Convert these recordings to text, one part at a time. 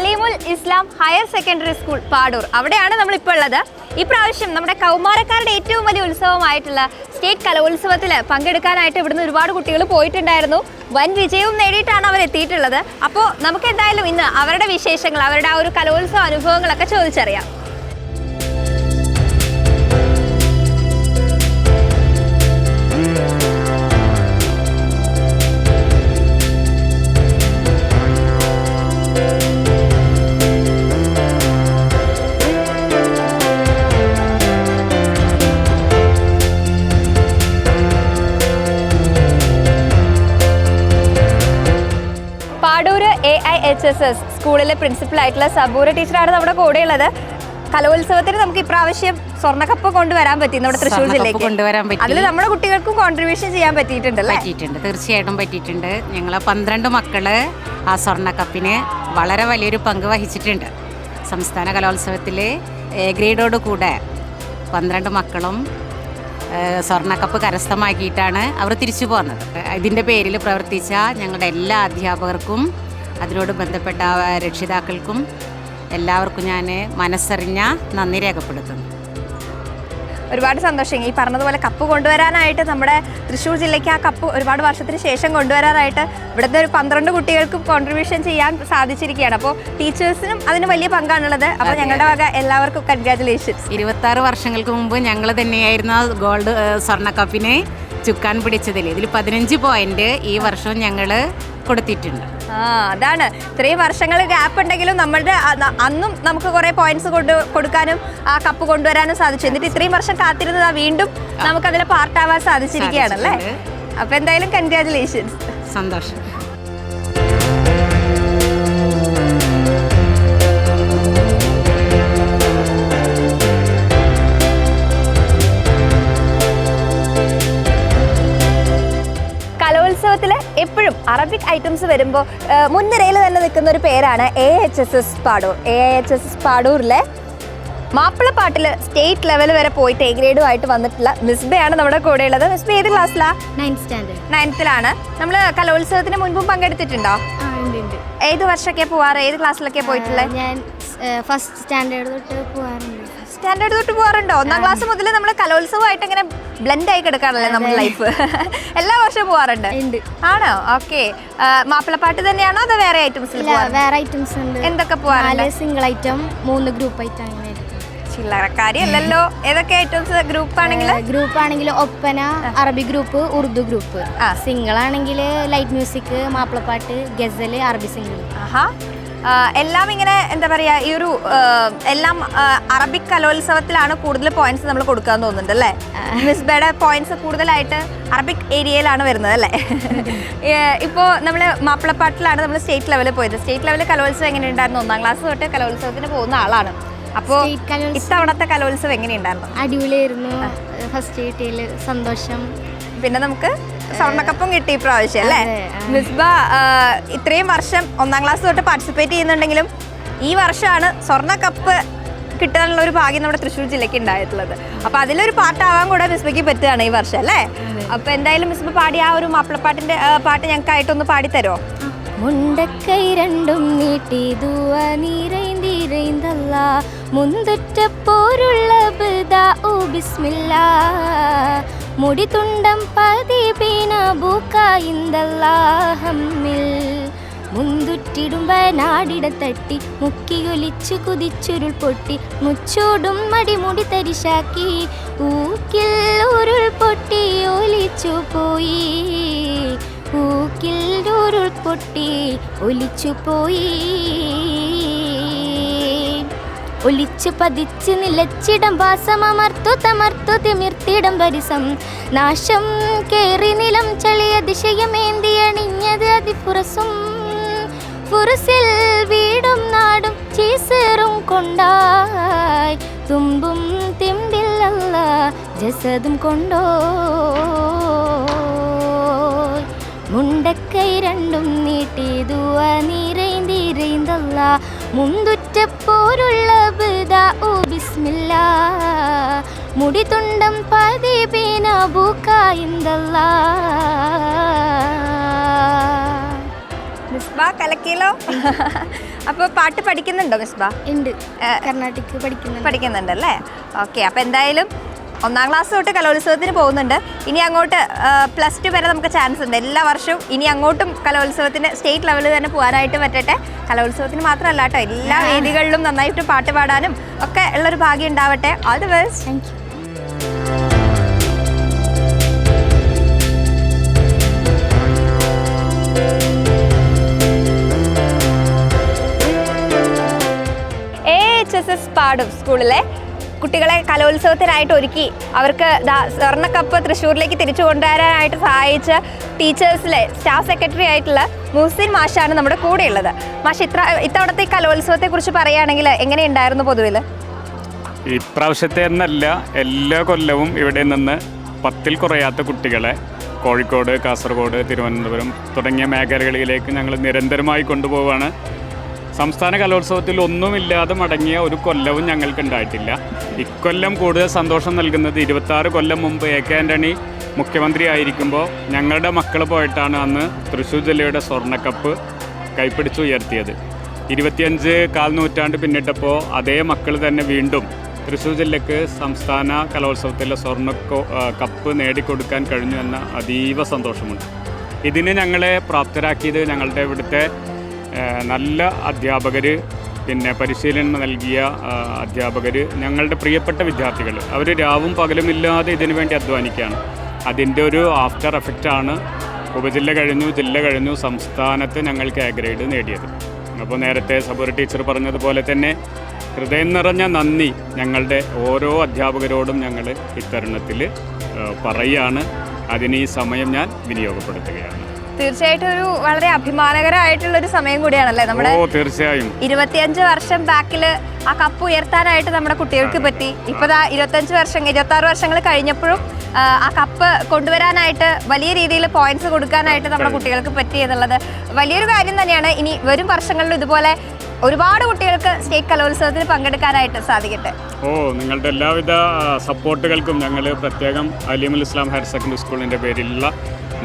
Kalimul Islam higher secondary school Padoor. അവിടെയാണ് നമ്മൾ ഇപ്പോൾ ഉള്ളത്. ഇപ്രാവശ്യം നമ്മുടെ കൗമാരക്കാരുടെ ഏറ്റവും വലിയ ഉത്സവമായിട്ടുള്ള സ്റ്റേറ്റ് കലോത്സവത്തിൽ പങ്കെടുക്കാനായിട്ട് ഇവിടുന്ന് ഒരുപാട് കുട്ടികൾ പോയിട്ടുണ്ടായിരുന്നു. വൻ വിജയവും നേടിയിട്ടാണ് അവർ എത്തിയിട്ടുള്ളത്. അപ്പോൾ നമുക്ക് എന്തായാലും ഇന്ന് അവരുടെ വിശേഷങ്ങൾ അവരുടെ ആ ഒരു കലോത്സവ അനുഭവങ്ങളൊക്കെ ചോദിച്ചറിയാം. എസ് സ്കൂളിലെ പ്രിൻസിപ്പൽ ആയിട്ടുള്ള സബൂര ടീച്ചറാണ് നമ്മുടെ കൂടെയുള്ളത്. കലോത്സവത്തിന് നമുക്ക് ഇപ്രാവശ്യം സ്വർണക്കപ്പ് കൊണ്ടുവരാൻ പറ്റി നമ്മുടെ തൃശ്ശൂർ ജില്ലയിൽ ജില്ലയ്ക്ക്. കൊണ്ടുവരാൻ പറ്റി. അതിൽ നമ്മുടെ കുട്ടികൾക്കും കോൺട്രിബ്യൂഷൻ ചെയ്യാൻ പറ്റിയിട്ടുണ്ട് പറ്റിയിട്ടുണ്ട്. തീർച്ചയായിട്ടും പറ്റിയിട്ടുണ്ട്. ഞങ്ങൾ പന്ത്രണ്ട് മക്കൾ ആ സ്വർണക്കപ്പിന് വളരെ വലിയൊരു പങ്ക് വഹിച്ചിട്ടുണ്ട്. സംസ്ഥാന കലോത്സവത്തിൽ എ ഗ്രേഡോട് കൂടെ പന്ത്രണ്ട് മക്കളും സ്വർണക്കപ്പ് കരസ്ഥമാക്കിയിട്ടാണ് അവർ തിരിച്ചു പോകുന്നത് ഇതിന്റെ പേരിൽ പ്രവർത്തിച്ച ഞങ്ങളുടെ എല്ലാ അധ്യാപകർക്കും അതിനോട് ബന്ധപ്പെട്ട രക്ഷിതാക്കൾക്കും എല്ലാവർക്കും ഞാൻ മനസ്സറിഞ്ഞ നന്ദി രേഖപ്പെടുത്തുന്നു. ഒരുപാട് സന്തോഷം. ഈ പറഞ്ഞതുപോലെ കപ്പ് കൊണ്ടുവരാനായിട്ട് നമ്മുടെ തൃശ്ശൂർ ജില്ലയ്ക്ക് ആ കപ്പ് ഒരുപാട് വർഷത്തിന് ശേഷം കൊണ്ടുവരാനായിട്ട് ഇവിടുത്തെ ഒരു പന്ത്രണ്ട് കുട്ടികൾക്കും കോൺട്രിബ്യൂഷൻ ചെയ്യാൻ സാധിച്ചിരിക്കുകയാണ്. അപ്പോൾ ടീച്ചേഴ്സിനും അതിന് വലിയ പങ്കാണുള്ളത്. അപ്പോൾ ഞങ്ങളുടെ വക എല്ലാവർക്കും കൺഗ്രാറ്റുലേഷൻസ് ഇരുപത്തി ആറ് വർഷങ്ങൾക്ക് മുമ്പ് ഞങ്ങൾ തന്നെയായിരുന്നു ഗോൾഡ് സ്വർണ കപ്പിനെ ചുക്കാൻ പിടിച്ചതിൽ ഇതിൽ പതിനഞ്ച് പോയിന്റ് ഈ വർഷം ഞങ്ങൾ കൊടുത്തിട്ടുണ്ട്. ആ അതാണ്. ഇത്രയും വർഷങ്ങൾ ഗ്യാപ്പ് ഉണ്ടെങ്കിലും നമ്മളുടെ അന്നും നമുക്ക് കുറെ പോയിന്റ്സ് കൊണ്ട് കൊടുക്കാനും ആ കപ്പ് കൊണ്ടുവരാനും സാധിച്ചു. എന്നിട്ട് ഇത്രയും വർഷം കാത്തിരുന്നത് വീണ്ടും നമുക്ക് അതിൽ പാർട്ടാവാൻ സാധിച്ചിരിക്കുകയാണല്ലേ? അപ്പൊ എന്തായാലും കൺഗ്രാചുലേഷൻസ് സന്തോഷം. എപ്പോഴും അറബിക് ഐറ്റംസ് വരുമ്പോൾ മുൻനിരയിൽ തന്നെ നിൽക്കുന്ന ഒരു പേരാണ് A H S S Padoor A H S S പാടൂരിലെ മാപ്പിളപ്പാട്ടിൽ സ്റ്റേറ്റ് ലെവൽ വരെ പോയിട്ട് എ ഗ്രേഡുമായിട്ട് വന്നിട്ടുള്ള മിസ്ബയാണ് നമ്മുടെ കൂടെയുള്ളത്. മിസ്ബ ഏത് ക്ലാസ്സിലാ നയൻത് സ്റ്റാൻഡേർഡ് നയൻത്തിലാണ് നമ്മൾ കലോത്സവത്തിന് മുൻപും പങ്കെടുത്തിട്ടുണ്ടോ? ഏത് വർഷമൊക്കെ പോവാറ്? ഏത് ക്ലാസ്സിലൊക്കെ പോയിട്ടുള്ളത് ഞാൻ ഫസ്റ്റ് സ്റ്റാൻഡേർഡ് തൊട്ട് പോകാറുണ്ട് സ്റ്റാൻഡേർഡ് തൊട്ട് പോകാറുണ്ടോ? ഒന്നാം ക്ലാസ് മുതൽ നമ്മൾ കലോത്സവമായിട്ട് ഇങ്ങനെ ബ്ലെൻഡ് ആയി കിടക്കാറല്ലേ നമ്മുടെ ലൈഫ് എല്ലാ വർഷവും പോകാറുണ്ട്? ആണോ? ഓക്കെ മാപ്പിളപ്പാട്ട് തന്നെയാണോ അതോ വേറെ ഐറ്റംസ് വേറെ ഐറ്റംസ് ഉണ്ട്. എന്തൊക്കെ പോവാറുണ്ട് സിംഗിൾ ഐറ്റം മൂന്ന് ഗ്രൂപ്പ് ഐറ്റം അങ്ങനെ ഏതൊക്കെ ഐറ്റംസ് ഗ്രൂപ്പ് ആണെങ്കിൽ ഗ്രൂപ്പ് ആണെങ്കിൽ ഒപ്പന അറബി ഗ്രൂപ്പ് ഉറുദു ഗ്രൂപ്പ്. സിംഗിൾ ആണെങ്കിൽ ലൈറ്റ് മ്യൂസിക് മാപ്പിളപ്പാട്ട് ഗസൽ അറബി സിംഗിൾ ആഹാ. എല്ലാം ഇങ്ങനെ എന്താ പറയുക ഈ ഒരു എല്ലാം അറബിക് കലോത്സവത്തിലാണ് കൂടുതൽ പോയിന്റ്സ് നമ്മൾ കൊടുക്കാൻ തോന്നുന്നുണ്ട് അല്ലേ? മിസ്ബയുടെ പോയിന്റ്സ് കൂടുതലായിട്ട് അറബിക് ഏരിയയിലാണ് വരുന്നത് അല്ലേ? ഇപ്പോൾ നമ്മൾ മാപ്പിളപ്പാട്ടിലാണ് നമ്മൾ സ്റ്റേറ്റ് ലെവലിൽ പോയത്. സ്റ്റേറ്റ് ലെവലിൽ കലോത്സവം എങ്ങനെ എങ്ങനെയുണ്ടായിരുന്നു? ഒന്നാം ക്ലാസ് തൊട്ട് കലോത്സവത്തിന് പോകുന്ന ആളാണ്. അപ്പോൾ ഇത്തവണത്തെ കലോത്സവം എങ്ങനെയുണ്ടായിരുന്നു? അടിപൊളിയായിരുന്നു. ഫസ്റ്റ് കിട്ടിയതിൽ സന്തോഷം. പിന്നെ നമുക്ക് സ്വർണക്കപ്പും കിട്ടി ഇപ്രാവശ്യം അല്ലേ? മിസ്ബ ഇത്രയും വർഷം ഒന്നാം ക്ലാസ് തൊട്ട് പാർട്ടിസിപ്പേറ്റ് ചെയ്യുന്നുണ്ടെങ്കിലും ഈ വർഷമാണ് സ്വർണക്കപ്പ് കിട്ടാനുള്ള ഒരു ഭാഗ്യം നമ്മുടെ തൃശ്ശൂർ ജില്ലയ്ക്ക് ഉണ്ടായിട്ടുള്ളത്. അപ്പൊ അതിലൊരു പാട്ടാവാൻ കൂടെ മിസ്ബയ്ക്ക് പറ്റുകയാണ് ഈ വർഷം അല്ലേ? അപ്പൊ എന്തായാലും മിസ്ബ പാടിയ ആ ഒരു മാപ്പിളപ്പാട്ടിന്റെ പാട്ട് ഞങ്ങൾക്കായിട്ടൊന്ന് പാടിത്തരോ മുണ്ടക്കൈ രണ്ടും നീട്ടി ദുവ നിറൈന്തിറൈന്തല്ല മുന്തുറ്റ പോരുള്ള ബിസ്മില്ല. മുടി തുണ്ടം പതിപീന ബൂക്കായിന്തല്ലാഹമ്മിൽ മുന്തുറ്റിടുമ്പ നാടിട തട്ടി മുക്കിയൊലിച്ചു കുതിച്ചുരുൾ പൊട്ടി മുച്ചൂടും മടിമുടി തരിശാക്കി ഊക്കിൽ ഉരുൾ പൊട്ടി ഒലിച്ചു പോയി. പൂക്കിൽ ഉരുൾ പൊട്ടി ഒലിച്ചു പോയി. ഒലിച്ചു പതിച്ച് നിലച്ചിടം വാസമർത്തു തമർത്തു തിമിർത്തിടം പരിസം. നാശം കേറി നിലം ചളിയ ദിശയമേന്തി അണിഞ്ഞത് പുറസിൽ വീടും നാടും ചീസറും കൊണ്ടായി. തുമ്പും തിമ്പില്ലല്ല ജസതും കൊണ്ടോ മുണ്ടക്കൈ രണ്ടും നീട്ടി ദുവ നിറൈന്തിറൈന്തല്ല മുന്തുറ്റ പോരുള്ള ഓ ബിസ്മില്ല. മുടി തുണ്ടം പതിപീന ബൂക്കായിന്തല്ല മിസ്ബ കലക്കിയല്ലോ? അപ്പോൾ പാട്ട് പഠിക്കുന്നുണ്ടോ മിസ്ബ ഉണ്ട്. കർണാട്ടിക് പഠിക്കുന്നുണ്ട്. പഠിക്കുന്നുണ്ട് അല്ലേ ഓക്കെ അപ്പോൾ എന്തായാലും ഒന്നാം ക്ലാസ് തൊട്ട് കലോത്സവത്തിന് പോകുന്നുണ്ട്. ഇനി അങ്ങോട്ട് പ്ലസ് ടു വരെ നമുക്ക് ചാൻസ് ഉണ്ട്. എല്ലാ വർഷവും ഇനി അങ്ങോട്ടും കലോത്സവത്തിന് സ്റ്റേറ്റ് ലെവലിൽ തന്നെ പോകാനായിട്ട് പറ്റട്ടെ. കലോത്സവത്തിന് മാത്രമല്ല കേട്ടോ എല്ലാ വേദികളിലും നന്നായിട്ട് പാട്ട് പാടാനും ഒക്കെ ഉള്ളൊരു ഭാഗ്യം ഉണ്ടാവട്ടെ. All the best thank you H S S Padoor സ്കൂളിലെ. കുട്ടികളെ കലോത്സവത്തിനായിട്ട് ഒരുക്കി. അവർക്ക് സ്വർണക്കപ്പ് തൃശ്ശൂരിലേക്ക് തിരിച്ചു കൊണ്ടുവരാനായിട്ട് സഹായിച്ച ടീച്ചേഴ്സിലെ സ്റ്റാഫ് സെക്രട്ടറി ആയിട്ടുള്ള മുഹസിൻ മാഷാണ് നമ്മുടെ കൂടെയുള്ളത്. മാഷ് ഇത്ര ഇത്തവണത്തെ കലോത്സവത്തെ കലോത്സവത്തെക്കുറിച്ച് പറയുകയാണെങ്കിൽ എങ്ങനെയുണ്ടായിരുന്നു പൊതുവിൽ? ഇപ്രാവശ്യത്തെ എന്നല്ല എല്ലാ കൊല്ലവും ഇവിടെ നിന്ന് പത്തിൽ കുറയാത്ത കുട്ടികളെ കോഴിക്കോട് കാസർഗോഡ് തിരുവനന്തപുരം തുടങ്ങിയ മേഖലകളിലേക്ക് ഞങ്ങൾ നിരന്തരമായി കൊണ്ടുപോവാണ്. സംസ്ഥാന കലോത്സവത്തിൽ ഒന്നുമില്ലാതെ മടങ്ങിയ ഒരു കൊല്ലവും ഞങ്ങൾക്ക് ഉണ്ടായിട്ടില്ല. ഇക്കൊല്ലം കൂടുതൽ സന്തോഷം നൽകുന്നത് ഇരുപത്താറ് കൊല്ലം മുമ്പ് എ കെ ആന്റണി മുഖ്യമന്ത്രി ആയിരിക്കുമ്പോൾ ഞങ്ങളുടെ മക്കൾ പോയിട്ടാണ് അന്ന് തൃശ്ശൂർ ജില്ലയുടെ സ്വർണക്കപ്പ് കൈപ്പിടിച്ചുയർത്തിയത് ഇരുപത്തിയഞ്ച് കാൽ നൂറ്റാണ്ട് പിന്നിട്ടപ്പോൾ അതേ മക്കൾ തന്നെ വീണ്ടും തൃശ്ശൂർ ജില്ലയ്ക്ക് സംസ്ഥാന കലോത്സവത്തിലെ സ്വർണ കപ്പ് നേടിക്കൊടുക്കാൻ കഴിഞ്ഞു എന്ന അതീവ സന്തോഷമുണ്ട്. ഇതിന് ഞങ്ങളെ പ്രാപ്തരാക്കിയത് ഞങ്ങളുടെ ഇവിടുത്തെ നല്ല അധ്യാപകർ പിന്നെ പരിശീലനം നൽകിയ അധ്യാപകർ ഞങ്ങളുടെ പ്രിയപ്പെട്ട വിദ്യാർത്ഥികൾ. അവർ രാവും പകലുമില്ലാതെ ഇതിനു വേണ്ടി അധ്വാനിക്കുകയാണ്. അതിന്റെ ഒരു ആഫ്റ്റർ എഫക്റ്റാണ് ഉപജില്ല കഴിഞ്ഞു ജില്ല കഴിഞ്ഞു സംസ്ഥാനത്ത് ഞങ്ങൾക്ക് എ ഗ്രേഡ് നേടിയത്. അപ്പോൾ നേരത്തെ സബൂർ ടീച്ചർ പറഞ്ഞതുപോലെ തന്നെ ഹൃദയം നിറഞ്ഞ നന്ദി ഞങ്ങളുടെ ഓരോ അധ്യാപകരോടും ഞങ്ങൾ ഇത്തരുണത്തിൽ പറയുകയാണ്. അതിന് ഈ സമയം ഞാൻ വിനിയോഗപ്പെടുത്തുകയാണ്. തീർച്ചയായിട്ടും ഒരു വളരെ അഭിമാനകരമായിട്ടുള്ള ഒരു സമയം കൂടിയാണല്ലേ നമ്മുടെ തീർച്ചയായും. ഇരുപത്തിയഞ്ച് വർഷം ബാക്കിൽ ആ കപ്പ് ഉയർത്താനായിട്ട് നമ്മുടെ കുട്ടികൾക്ക് പറ്റി. ഇപ്പൊ ഇരുപത്തഞ്ച് വർഷം ഇരുപത്തി ആറ് വർഷങ്ങൾ കഴിഞ്ഞപ്പോഴും ആ, ആ കപ്പ് കൊണ്ടുവരാനായിട്ട് വലിയ രീതിയിൽ പോയിന്റ്സ് കൊടുക്കാനായിട്ട് നമ്മുടെ കുട്ടികൾക്ക് പറ്റി എന്നുള്ളത് വലിയൊരു കാര്യം തന്നെയാണ്. ഇനി വരും വർഷങ്ങളിൽ ഇതുപോലെ ഒരുപാട് കുട്ടികൾക്ക് സ്റ്റേറ്റ് കലോത്സവത്തിൽ പങ്കെടുക്കാനായിട്ട് സാധിക്കട്ടെ. ഓ നിങ്ങളുടെ എല്ലാവിധ സപ്പോർട്ടുകൾക്കും ഞങ്ങൾ പ്രത്യേകം അലിമുൽ ഇസ്ലാം ഹയർ സെക്കൻഡറി സ്കൂളിന്റെ പേരിലുള്ള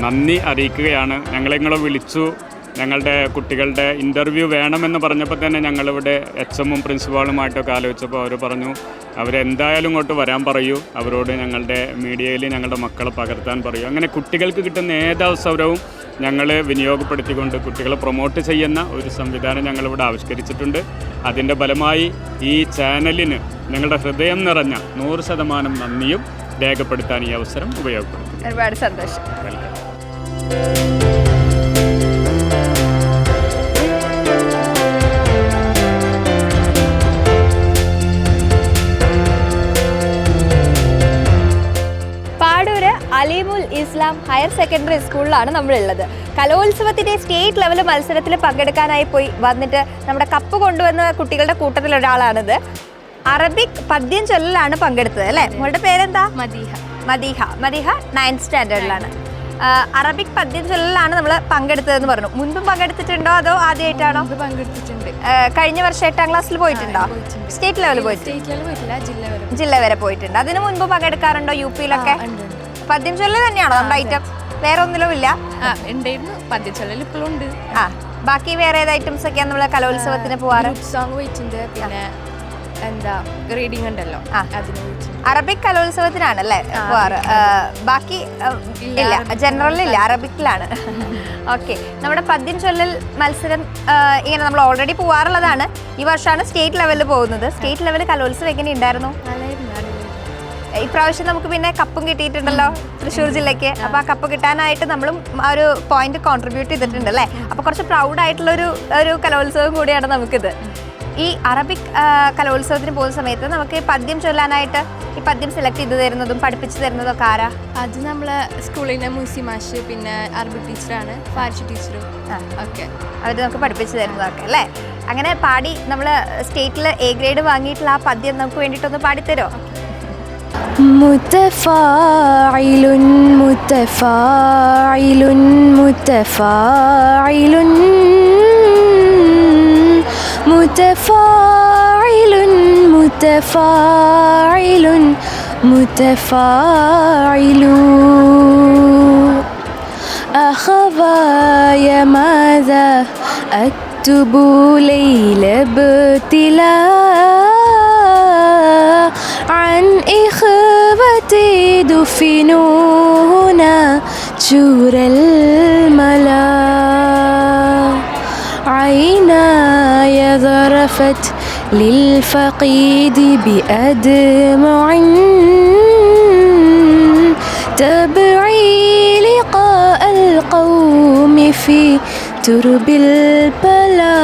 നന്ദി അറിയിക്കുകയാണ്. ഞങ്ങളെ നിങ്ങളെ വിളിച്ചു. ഞങ്ങളുടെ കുട്ടികളുടെ ഇന്റർവ്യൂ വേണമെന്ന് പറഞ്ഞപ്പോൾ തന്നെ ഞങ്ങളിവിടെ എച്ച് എമ്മും പ്രിൻസിപ്പാളുമായിട്ടൊക്കെ ആലോചിച്ചപ്പോൾ അവർ പറഞ്ഞു അവരെന്തായാലും ഇങ്ങോട്ട് വരാൻ പറയൂ. അവരോട് ഞങ്ങളുടെ മീഡിയയിൽ ഞങ്ങളുടെ മക്കളെ പകർത്താൻ പറയൂ. അങ്ങനെ കുട്ടികൾക്ക് കിട്ടുന്ന ഏതവസരവും ഞങ്ങൾ വിനിയോഗപ്പെടുത്തിക്കൊണ്ട് കുട്ടികളെ പ്രൊമോട്ട് ചെയ്യുന്ന ഒരു സംവിധാനം ഞങ്ങളിവിടെ ആവിഷ്കരിച്ചിട്ടുണ്ട്. അതിന്റെ ഫലമായി ഈ ചാനലിന് ഞങ്ങളുടെ ഹൃദയം നിറഞ്ഞ നൂറ് ശതമാനം നന്ദിയും രേഖപ്പെടുത്താൻ ഈ അവസരം ഉപയോഗപ്പെടുത്തും ഒരുപാട് സന്തോഷം. അലീമുൽ ഇസ്ലാം ഹയർ സെക്കൻഡറി സ്കൂളിലാണ് നമ്മളുള്ളത്. കലോത്സവത്തിന്റെ സ്റ്റേറ്റ് ലെവൽ മത്സരത്തിൽ പങ്കെടുക്കാനായി പോയി വന്നിട്ട് നമ്മുടെ കപ്പ് കൊണ്ടുവന്ന കുട്ടികളുടെ കൂട്ടത്തിൽ ഒരാളാണിത്. അറബിക് പദ്യം ചൊല്ലലാണ് പങ്കെടുത്തത് അല്ലേ? മോളുടെ പേരെന്താ? മദീഹ. മദീഹ. മദീഹ നയൻത് സ്റ്റാൻഡേർഡിലാണ് അറബിക് പദ്യത്തിലാണ് നമ്മൾ പങ്കെടുത്തതെന്ന് പറഞ്ഞു. മുൻപും പങ്കെടുത്തിട്ടുണ്ടോ അതോ ആദ്യമായിട്ടാണോ? പങ്കെടുത്തിട്ടുണ്ട്. കഴിഞ്ഞ വർഷം എട്ടാം ക്ലാസ്സിൽ പോയിട്ടുണ്ടോ? സ്റ്റേറ്റ് ലെവലിൽ പോയിട്ടുണ്ട്? ജില്ല വരെ പോയിട്ടുണ്ട്. അതിന് മുൻപ് പങ്കെടുക്കാറുണ്ടോ യു പിയിലൊക്കെ. പദ്യം ചൊല്ലൽ തന്നെയാണോ? നമ്മുടെ ഐറ്റം വേറെ ഒന്നിലും ഇല്ല? ഇപ്പോഴും ഉണ്ട്. ആ ബാക്കി വേറെ ഏത് ഐറ്റംസ് ഒക്കെയാണ് നമ്മൾ കലോത്സവത്തിന് പോവാറ്? സോങ് പോയിട്ടുണ്ട്. പിന്നെ എന്താ റീഡിംഗ് ഉണ്ടല്ലോ. ആ. അതിന് പോയിട്ടുണ്ട് കലോത്സവത്തിനാണ് അല്ലേ പോവാറ്? ബാക്കി ഇല്ല ഇല്ല, ഇല്ല അറബിക്കിലാണ്. ഓക്കെ നമ്മുടെ പദ്യം ചൊല്ലൽ മത്സരം ഇങ്ങനെ നമ്മൾ ഓൾറെഡി പോവാറുള്ളതാണ്. ഈ വർഷമാണ് സ്റ്റേറ്റ് ലെവലിൽ പോകുന്നത്. സ്റ്റേറ്റ് ലെവൽ കലോത്സവം എങ്ങനെ ഉണ്ടായിരുന്നു? ഇപ്രാവശ്യം നമുക്ക് പിന്നെ കപ്പും കിട്ടിയിട്ടുണ്ടല്ലോ തൃശ്ശൂർ ജില്ലയ്ക്ക്. അപ്പൊ ആ കപ്പ് കിട്ടാനായിട്ട് നമ്മളും ആ ഒരു പോയിന്റ് കോൺട്രിബ്യൂട്ട് ചെയ്തിട്ടുണ്ട് അല്ലേ അപ്പൊ കുറച്ച് പ്രൗഡ് ആയിട്ടുള്ള ഒരു ഒരു കലോത്സവം കൂടിയാണ് നമുക്കിത്. ഈ അറബിക് ആ, കലോത്സവത്തിന് പോകുന്ന സമയത്ത് നമുക്ക് ഈ പദ്യം ചൊല്ലാനായിട്ട് ഈ പദ്യം സെലക്ട് ചെയ്ത് തരുന്നതും പഠിപ്പിച്ചു തരുന്നതും ഒക്കെ ആരാ അത് നമ്മളെ സ്കൂളിലെ മൂസി മാഷ് പിന്നെ അറബിക് ടീച്ചറാണ് ഫാരിഷ് ടീച്ചറും ആ. ഒക്കെ അവർ നമുക്ക് പഠിപ്പിച്ചു തരുന്നതൊക്കെ അല്ലേ അങ്ങനെ പാടി നമ്മൾ സ്റ്റേറ്റിൽ എ ഗ്രേഡ് വാങ്ങിയിട്ടുള്ള ആ പദ്യം നമുക്ക് വേണ്ടിയിട്ടൊന്ന് പാടിത്തരോ متفاعل متفاعل متفاعل متفاعل متفاعل متفاعل. أخذا يا ماذا اكتبوا ليل ابتلاء؟ عن إخوتي دفنونا جور الملا. عيناي ذرفت للفقيد بأدمع تبعي لقاء القوم في ترب البلاء.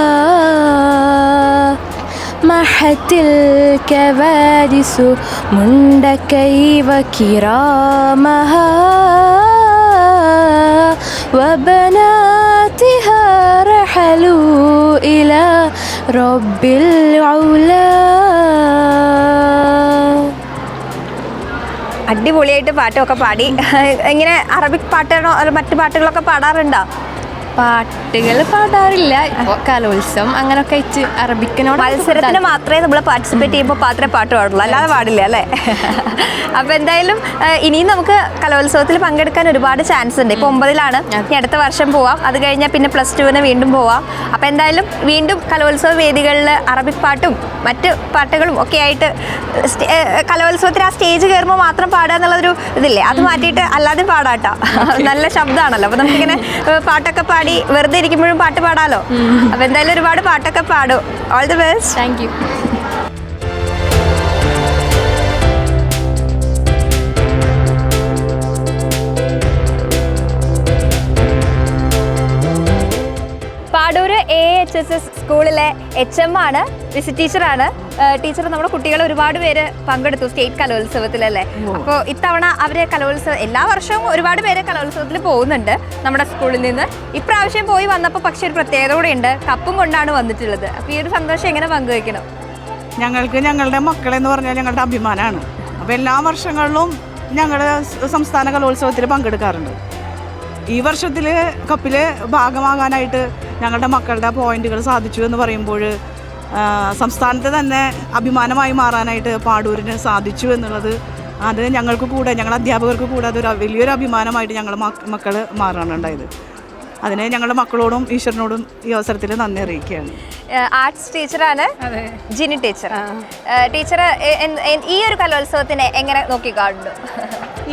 محت الكوادس مندكي وكرامها وبناتها رحلوا إلى رب العلا അടിപൊളിയായിട്ട് പാട്ടൊക്കെ പാടി ഇങ്ങനെ അറബിക് പാട്ടാണോ അതോ മറ്റു പാട്ടുകളൊക്കെ പാടാറുണ്ടോ പാട്ടുകൾ പാടാറില്ല. കലോത്സവം അങ്ങനെയൊക്കെ അയച്ച് അറബിക്കിനോട് മത്സരത്തിന് മാത്രമേ നമ്മൾ പാർട്ടിസിപ്പേറ്റ് ചെയ്യുമ്പോൾ മാത്രമേ പാട്ട് പാടുള്ളൂ. അല്ലാതെ പാടില്ല അല്ലേ? അപ്പോൾ എന്തായാലും ഇനിയും നമുക്ക് കലോത്സവത്തിൽ പങ്കെടുക്കാൻ ഒരുപാട് ചാൻസ് ഉണ്ട്. ഇപ്പോൾ ഒമ്പതിലാണ്. ഇനി അടുത്ത വർഷം പോവാം. അത് കഴിഞ്ഞാൽ പിന്നെ പ്ലസ് ടുവിന് വീണ്ടും പോവാം. അപ്പോൾ എന്തായാലും വീണ്ടും കലോത്സവ വേദികളിൽ അറബിക് പാട്ടും മറ്റ് പാട്ടുകളും ഒക്കെ ആയിട്ട് കലോത്സവത്തിൽ ആ സ്റ്റേജ് കയറുമ്പോൾ മാത്രം പാടുക എന്നുള്ളൊരു ഇതില്ലേ? അത് മാറ്റിയിട്ട് അല്ലാതെ പാടാട്ടോ. നല്ല ശബ്ദമാണല്ലോ അപ്പോൾ നമുക്കിങ്ങനെ പാട്ടൊക്കെ പാടി വെറുതെ ഇരിക്കുമ്പോഴും പാട്ട് പാടാലോ? അപ്പൊ എന്തായാലും ഒരുപാട് പാട്ടൊക്കെ പാടും. All the best thank you Padoor A H S S സ്കൂളിലെ എച്ച് എം ആണ്. വിസിറ്റ് ടീച്ചറാണ് ടീച്ചർ നമ്മുടെ കുട്ടികൾ ഒരുപാട് പേര് പങ്കെടുത്തു സ്റ്റേറ്റ് കലോത്സവത്തിലല്ലേ? അപ്പോൾ ഇത്തവണ അവരെ കലോത്സവം എല്ലാ വർഷവും ഒരുപാട് പേര് കലോത്സവത്തിൽ പോകുന്നുണ്ട് നമ്മുടെ സ്കൂളിൽ നിന്ന്. ഇപ്രാവശ്യം പോയി വന്നപ്പോൾ പക്ഷേ ഒരു പ്രത്യേകത കൂടെ ഉണ്ട് കപ്പും കൊണ്ടാണ് വന്നിട്ടുള്ളത്. അപ്പോൾ ഈ ഒരു സന്തോഷം എങ്ങനെ പങ്കുവെക്കണം ഞങ്ങൾക്ക് ഞങ്ങളുടെ മക്കളെന്ന് പറഞ്ഞാൽ ഞങ്ങളുടെ അഭിമാനമാണ്. അപ്പോൾ എല്ലാ വർഷങ്ങളിലും ഞങ്ങളുടെ സംസ്ഥാന കലോത്സവത്തിൽ പങ്കെടുക്കാറുണ്ട്. ഈ വർഷത്തിൽ കപ്പിൽ ഭാഗമാകാനായിട്ട് ഞങ്ങളുടെ മക്കളുടെ പോയിന്റുകൾ സാധിച്ചു എന്ന് പറയുമ്പോൾ സംസ്ഥാനത്ത് തന്നെ അഭിമാനമായി മാറാനായിട്ട് പാടൂരിന് സാധിച്ചു എന്നുള്ളത് അത് ഞങ്ങൾക്ക് കൂടെ ഞങ്ങളുടെ അധ്യാപകർക്ക് കൂടെ അതൊരു വലിയൊരു അഭിമാനമായിട്ട് ഞങ്ങൾ മക്കൾ മാറാനുണ്ടായത്. അതിനെ ഞങ്ങളുടെ മക്കളോടും ഈശ്വരനോടും ഈ അവസരത്തിൽ നന്ദി അറിയിക്കുകയാണ്. ആർട്സ് ടീച്ചറാണ് ജിനി ടീച്ചർ. ടീച്ചർ ഈ ഒരു കലോത്സവത്തിനെ എങ്ങനെ നോക്കി കാണുന്നു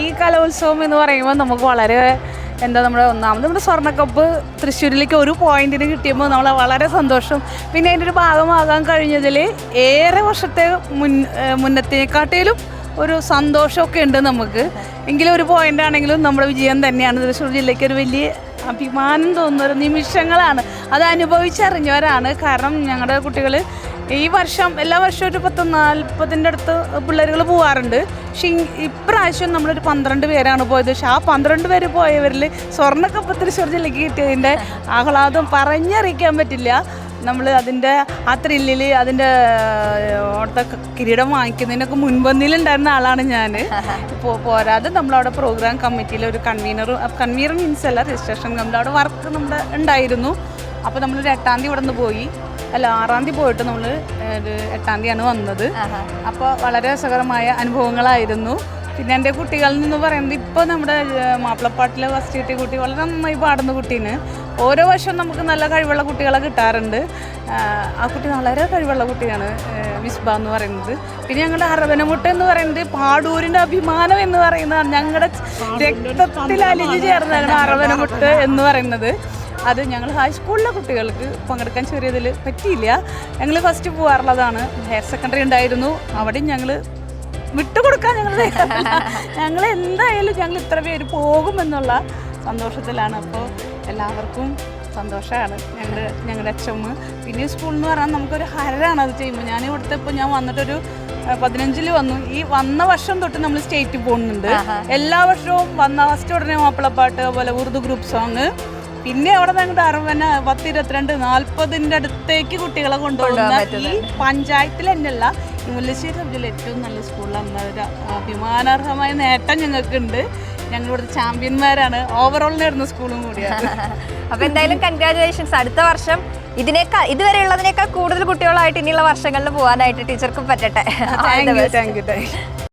ഈ കലോത്സവം എന്ന് പറയുമ്പോൾ നമുക്ക് വളരെ എന്താ നമ്മുടെ ഒന്നാമത്? നമ്മുടെ സ്വർണക്കപ്പ് തൃശ്ശൂരിലേക്ക് ഒരു പോയിന്റിന് കിട്ടിയപ്പോൾ നമ്മളെ വളരെ സന്തോഷം. പിന്നെ അതിന്റെ ഒരു ഭാഗമാകാൻ കഴിഞ്ഞതിൽ ഏറെ വർഷത്തെ മുൻ മുന്നത്തേക്കാട്ടിലും ഒരു സന്തോഷമൊക്കെ ഉണ്ട് നമുക്ക്. എങ്കിലും ഒരു പോയിന്റ് ആണെങ്കിലും നമ്മുടെ വിജയം തന്നെയാണ്. തൃശ്ശൂർ ജില്ലയ്ക്ക് ഒരു വലിയ അഭിമാനം തോന്നുന്ന ഒരു നിമിഷങ്ങളാണ്. അത് അനുഭവിച്ചറിഞ്ഞവരാണ്. കാരണം ഞങ്ങളുടെ കുട്ടികൾ ഈ വർഷം എല്ലാ വർഷവും ഒരു പത്ത് നാൽപ്പതിന്റെ അടുത്ത് പിള്ളേരുകൾ പോവാറുണ്ട്. പക്ഷേ ഇപ്രാവശ്യം നമ്മളൊരു പന്ത്രണ്ട് പേരാണ് പോയത്. പക്ഷെ ആ പന്ത്രണ്ട് പേര് പോയവരിൽ സ്വർണക്കപ്പ് തൃശ്ശൂർ ജില്ലയ്ക്ക് കിട്ടിയതിന്റെ ആഹ്ലാദം പറഞ്ഞറിയിക്കാൻ പറ്റില്ല. നമ്മൾ അതിന്റെ ആ ത്രില്ലിൽ അതിന്റെ ക- കിരീടം വാങ്ങിക്കുന്നതിനൊക്കെ മുൻപന്തിയിലുണ്ടായിരുന്ന ആളാണ് ഞാൻ. ഇപ്പോൾ പോരാതെ നമ്മളവിടെ പ്രോഗ്രാം കമ്മിറ്റിയിൽ ഒരു കൺവീനർ കൺവീനർ മീൻസ് അല്ല രജിസ്ട്രേഷൻ നമ്മുടെ അവിടെ വർക്ക് നമ്മുടെ ഉണ്ടായിരുന്നു. അപ്പോൾ നമ്മളൊരു എട്ടാം തീയതി ഇവിടെ നിന്ന് പോയി. അല്ല ആറാം തീയതി പോയിട്ട് നമ്മൾ എട്ടാം തീയതിയാണ് വന്നത്. അപ്പോൾ വളരെ രസകരമായ അനുഭവങ്ങളായിരുന്നു. പിന്നെ എന്റെ കുട്ടികളിൽ നിന്ന് പറയുന്നത് ഇപ്പോൾ നമ്മുടെ മാപ്പിളപ്പാട്ടിലെ ഫസ്റ്റ് കിട്ടിയ കുട്ടി വളരെ നന്നായി പാടുന്ന കുട്ടീന്. ഓരോ വർഷവും നമുക്ക് നല്ല കഴിവുള്ള കുട്ടികളെ കിട്ടാറുണ്ട്. ആ കുട്ടി വളരെ കഴിവുള്ള കുട്ടിയാണ് വിസ്ബ എന്ന് പറയുന്നത്. പിന്നെ ഞങ്ങളുടെ അറവനമുട്ട എന്ന് പറയുന്നത് പാടൂരിന്റെ അഭിമാനം എന്ന് പറയുന്നത് ഞങ്ങളുടെ രക്തത്തിൽ അലിഞ്ഞു ചേർന്നതാണ് അറവനമുട്ട് എന്ന് പറയുന്നത്. അത് ഞങ്ങൾ ഹൈസ്കൂളിലെ കുട്ടികൾക്ക് പങ്കെടുക്കാൻ ചെറിയതിൽ പറ്റിയില്ല. ഞങ്ങൾ ഫസ്റ്റ് പോകാറുള്ളതാണ് ഹയർ സെക്കൻഡറി ഉണ്ടായിരുന്നു. അവിടെയും ഞങ്ങൾ വിട്ടുകൊടുക്കാൻ ഞങ്ങൾ ഞങ്ങൾ എന്തായാലും ഞങ്ങൾ ഇത്ര പേര് പോകുമെന്നുള്ള സന്തോഷത്തിലാണ്. അപ്പോൾ എല്ലാവർക്കും സന്തോഷമാണ് ഞങ്ങളുടെ ഞങ്ങളുടെ അച്ഛമ്മ. പിന്നെ സ്കൂൾ എന്ന് പറഞ്ഞാൽ നമുക്കൊരു ഹരമാണ് അത് ചെയ്യുമ്പോൾ ഞാൻ ഇവിടുത്തെ ഇപ്പോൾ ഞാൻ വന്നിട്ടൊരു പതിനഞ്ചിൽ വന്നു. ഈ വന്ന വർഷം തൊട്ട് നമ്മൾ സ്റ്റേറ്റ് പോകുന്നുണ്ട്. എല്ലാ വർഷവും വന്ന ഫസ്റ്റ് ഉടനെ മാപ്പിളപ്പാട്ട് അതുപോലെ ഉറുദു ഗ്രൂപ്പ് സോങ് പിന്നെ അവിടെ ഞങ്ങളുടെ അറുപന പത്ത് ഇരുപത്തിരണ്ട് നാൽപ്പതിന്റെ അടുത്തേക്ക് കുട്ടികളെ കൊണ്ടുപോകുന്ന ഈ പഞ്ചായത്തിൽ തന്നെയല്ല ഈ മുല്ലശ്ശേരി ഏറ്റവും നല്ല സ്കൂളിലാണ്. ഒരു അഭിമാനാർഹമായ നേട്ടം ഞങ്ങൾക്കുണ്ട്. ഞങ്ങൾ ഇവിടുത്തെ ചാമ്പ്യന്മാരാണ്. ഓവറോൾ നേടുന്ന സ്കൂളും കൂടിയാണ്. അപ്പൊ എന്തായാലും കൺഗ്രാചുലേഷൻസ് അടുത്ത വർഷം ഇതിനേക്കാൾ ഇതുവരെ ഉള്ളതിനേക്കാൾ കൂടുതൽ കുട്ടികളായിട്ട് ഇനിയുള്ള വർഷങ്ങളിൽ പോകാനായിട്ട് ടീച്ചർക്ക് പറ്റട്ടെ. Thank you thank you